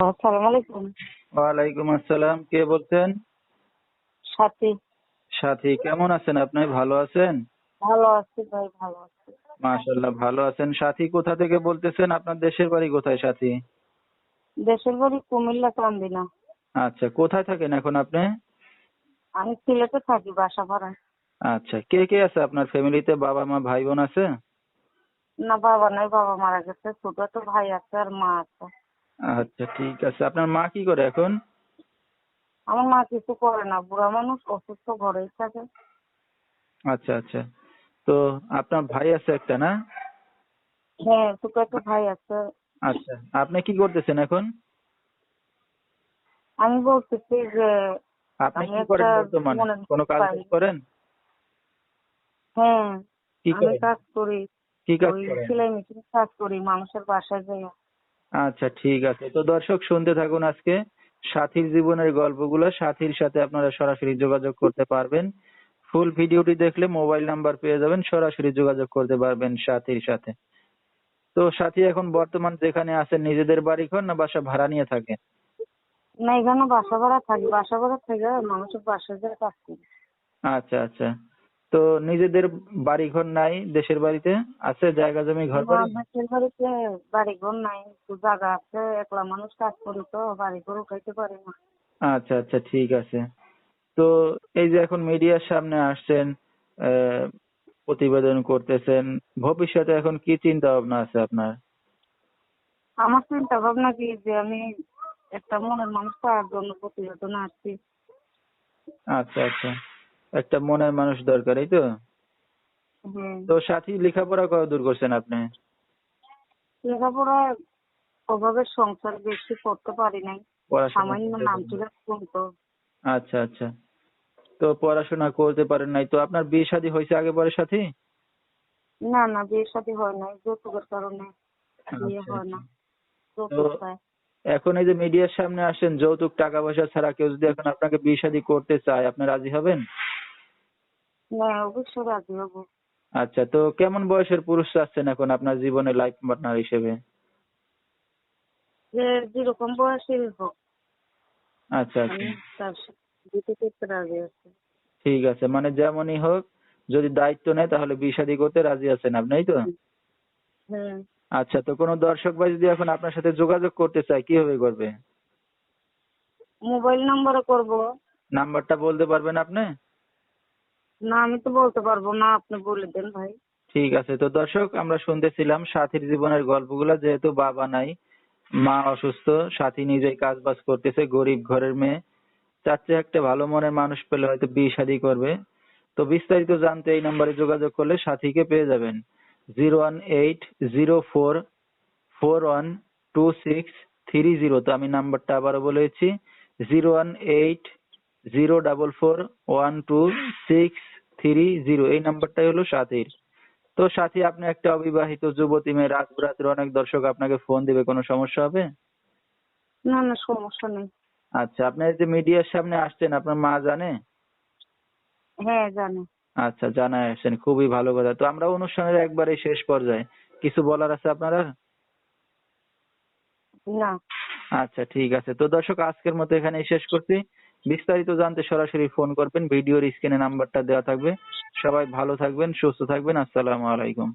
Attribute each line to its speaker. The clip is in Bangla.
Speaker 1: আসসালামু আলাইকুম।
Speaker 2: ওয়ালাইকুম আসসালাম কে বলছেন?
Speaker 1: সাথী।
Speaker 2: সাথী কেমন আছেন আপনি? ভালো আছেন?
Speaker 1: ভালো আছি ভাই ভালো আছি।
Speaker 2: মাশাল্লাহ ভালো আছেন। সাথী কোথা থেকে বলতেছেন? আপনার দেশের বাড়ি কোথায় সাথী?
Speaker 1: দেশের বাড়ি কুমিল্লা চান্দিনা
Speaker 2: আচ্ছা কোথায় থাকেন এখন আপনি?
Speaker 1: আমি সিলেটে থাকি বাসা ভাড়ায়
Speaker 2: আচ্ছা কে কে আছে আপনার ফ্যামিলিতে? বাবা মা ভাই বোন আছে?
Speaker 1: না বাবা নাই বাবা মারা গেছে। ছোট তো ভাই আছে আর মা আছে।
Speaker 2: আচ্ছা ঠিক আছে। আপনার মা কি করে এখন?
Speaker 1: আমার মা কিছু করে না বুড়া মানুষ অসুস্থ ঘরেই থাকে।
Speaker 2: আচ্ছা আচ্ছা। তো আপনার ভাই আছে একটা না?
Speaker 1: হ্যাঁ ছোট একটা ভাই আছে।
Speaker 2: আচ্ছা আপনি কি করতেছেন এখন?
Speaker 1: আমি বলতেছি যে
Speaker 2: আপনি কি করেন বর্তমানে? কোনো কাজ। করেন?
Speaker 1: হ্যাঁ
Speaker 2: কি
Speaker 1: আমি
Speaker 2: করেন?
Speaker 1: কাজ করি।
Speaker 2: কি কাজ করেন?
Speaker 1: সেলাই মেশিন কাজ করি মানুষের বাসায় যাই।
Speaker 2: আচ্ছা ঠিক আছে। তো দর্শক শুনতে থাকুন আজকে সাথীর জীবনের গল্পগুলো। সাথীর সাথে আপনারা সরাসরি যোগাযোগ করতে পারবেন। ফুল ভিডিওটি দেখলে মোবাইল নাম্বার পেয়ে যাবেন। সরাসরি যোগাযোগ করতে পারবেন সাথীর সাথে। তো সাথী এখন বর্তমান যেখানে আছেন নিজেদের বাড়ি ঘর না বাসা ভাড়া নিয়ে থাকে
Speaker 1: না এখানে বাসা ভাড়া থাকি বাসা ভাড়া থেকে মানুষের কাজ করি
Speaker 2: আচ্ছা আচ্ছা। তো নিজেদের বাড়ি ঘর নাই দেশের বাড়িতে আছে জায়গা জমি ঘর বাড়ি?
Speaker 1: দেশের বাড়িতে বাড়ি ঘর নাই জায়গা আছে একলা মানুষ কাজ করি তো বাড়ি ঘর উঠাইতে পারি না।
Speaker 2: আচ্ছা আচ্ছা ঠিক আছে। তো এই যে এখন মিডিয়ার সামনে আসছেন প্রতিবেদন করতেছেন ভবিষ্যতে এখন কি চিন্তা ভাবনা আছে আপনার?
Speaker 1: আমার চিন্তা ভাবনা কি যে আমি একটা মনের মানুষ পাওয়ার জন্য প্রতিবেদন আসছি।
Speaker 2: আচ্ছা আচ্ছা। একটা মনের মানুষ দরকার এই তো? তো সাথী লেখাপড়া কত দূর করছেন আপনি?
Speaker 1: লেখাপড়া ওভাবে সংসার বেশি করতে পারি নাই। সামান্য নাম? ছিল শুনতো
Speaker 2: আচ্ছা আচ্ছা। তো পড়াশোনা করতে পারেন নাই। তো আপনার বিয়ে শাদী হয়েছে আগে পরে সাথী?
Speaker 1: না না বিয়ে শাদী হয় নাই। যৌতুকের কারণে বিয়ে
Speaker 2: আচ্ছা,
Speaker 1: হয় না।
Speaker 2: আচ্ছা। তো- এখন এই যে মিডিয়ার সামনে আসেন যৌতুক টাকা পয়সা ছাড়া কেউ যদি এখন আপনাকে বিয়ে শাদী করতে চায় আপনি রাজি হবেন?
Speaker 1: না অবশ্যই রাজি হব।
Speaker 2: আচ্ছা তো কেমন বয়সের পুরুষ চাচ্ছেন এখন আপনার জীবনে লাইফ পার্টনার হিসেবে?
Speaker 1: যে যেরকম বয়সী হোক।
Speaker 2: আচ্ছা আচ্ছা।
Speaker 1: আমি তার সাথে দিতে করতে রাজি আছি।
Speaker 2: ঠিক আছে মানে যেমনই হোক যদি দায়িত্ব নেয় তাহলে বিয়ে শাদী করতে রাজি আছেন আপনি তো?
Speaker 1: হ্যাঁ।
Speaker 2: আচ্ছা তো কোনো দর্শক ভাই যদি এখন আপনার সাথে যোগাযোগ করতে চায় কীভাবে করবে?
Speaker 1: মোবাইল নাম্বারে করব।
Speaker 2: নাম্বারটা বলতে পারবেন আপনি?
Speaker 1: না, আমি তো বলতে পারব না, আপনি বলে দেন ভাই।
Speaker 2: ঠিক আছে, তো দর্শক, আমরা শুনতেছিলাম সাথীর জীবনের গল্পগুলো, যেহেতু বাবা নাই, মা অসুস্থ, সাথী নিজেই কাজ বাজ করতেছে, গরিব ঘরের মেয়ে। চাচ্ছে একটা ভালো মনের মানুষ পেলে হয়তো বিয়ে শাদী করবে। তো বিস্তারিত জানতে এই নম্বরে যোগাযোগ করলে সাথীকে পেয়ে যাবেন। Zero one eight zero four four one two six three zero. তো আমি নাম্বারটা আবারও বলেছি zero one eight zero double four one two six three zero. এই নাম্বারটাই হলো সাথীর। তো সাথী আপনি একটা অবিবাহিত যুবতী মেয়ে রাত রাত্রে অনেক দর্শক আপনাকে ফোন দিবে কোনো সমস্যা হবে?
Speaker 1: না না সমস্যা নেই।
Speaker 2: আচ্ছা আপনি এই যে মিডিয়ার সামনে আসছেন আপনার মা জানে?
Speaker 1: হ্যাঁ জানি।
Speaker 2: আচ্ছা জানায় আসছেন খুবই ভালো কথা। তো আমরা অনুষ্ঠানের একবারে শেষ পর্যায়ে। কিছু বলার আছে আপনার আর?
Speaker 1: না।
Speaker 2: আচ্ছা ঠিক আছে। তো দর্শক আজকের মতো এখানেই শেষ করছি। বিস্তারিত জানতে সরাসরি ফোন করবেন ভিডিওর স্ক্রিনে নাম্বারটা দেওয়া থাকবে। সবাই ভালো থাকবেন, সুস্থ থাকবেন, আসসালামু আলাইকুম।